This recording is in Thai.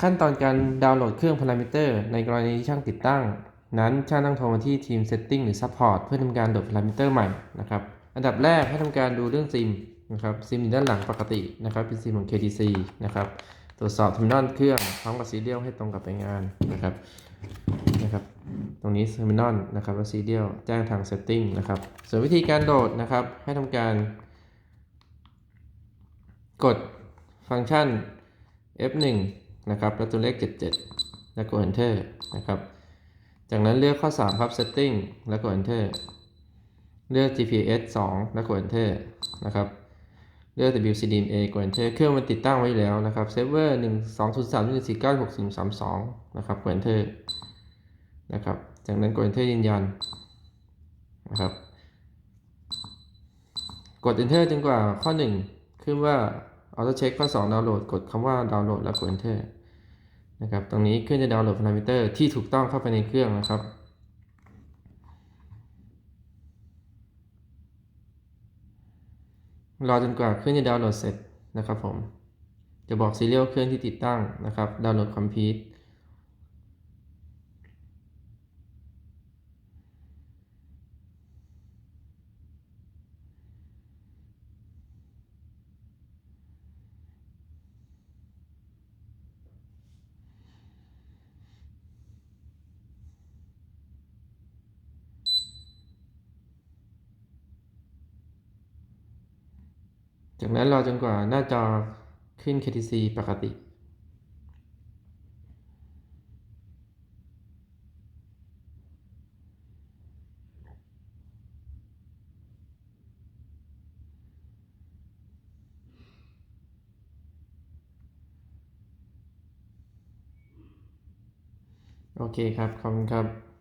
ขั้นตอนการดาวน์โหลดเครื่องพารามิเตอร์ในกรณีที่ช่างติดตั้ง นั้นช่างต้องโทรมาที่ทีม Setting หรือ Support เพื่อทำการโหลดพารามิเตอร์ใหม่นะครับอันดับแรกให้ทำการดูเรื่องซิมนะครับซิมอยู่ด้านหลังปกตินะครับเป็นซิมของ KTC นะครับตรวจสอบ terminal เครื่องพร้อมกับ serial ให้ตรงกับไปงานนะครับนะครับ ตรงนี้ terminal นะครับแล้ว serial แจ้งทาง setting นะครับส่วนวิธีการโหลดนะครับให้ทำการ กดฟังก์ชัน F1 นะครับ แล้วตัวเลข 77 แล้วกด Enter นะครับ จากนั้นเลือกข้อ 3 ครับ Setting แล้วกด Enter เลือก GPS 2 แล้วกด Enter นะครับ เลือก WCDMA กด Enter เครื่องมันติดตั้งไว้แล้วนะครับ Server 1 2 0 3 1 4 9 6 0 3 2 นะครับกด Enter นะครับ จากนั้นกด Enter ยืนยันนะครับ กด Enter จนกว่าข้อ 1 ขึ้นว่า Auto Check ข้อ2ดาวน์โหลดกดคำว่าดาวน์โหลดแล้วกด Enter นะครับ ตรงนี้เครื่องจะดาวน์โหลดพารามิเตอร์ที่ถูกต้องเข้าไปในเครื่องนะครับ รอจนกว่าเครื่องจะดาวน์โหลดเสร็จนะครับผม จะบอกซีเรียลเครื่องที่ติดตั้งนะครับ ดาวน์โหลด complete จากนั้นรอจนกว่าหน้าจอขึ้น KTC ปกติ โอเคครับ ขอบคุณครับ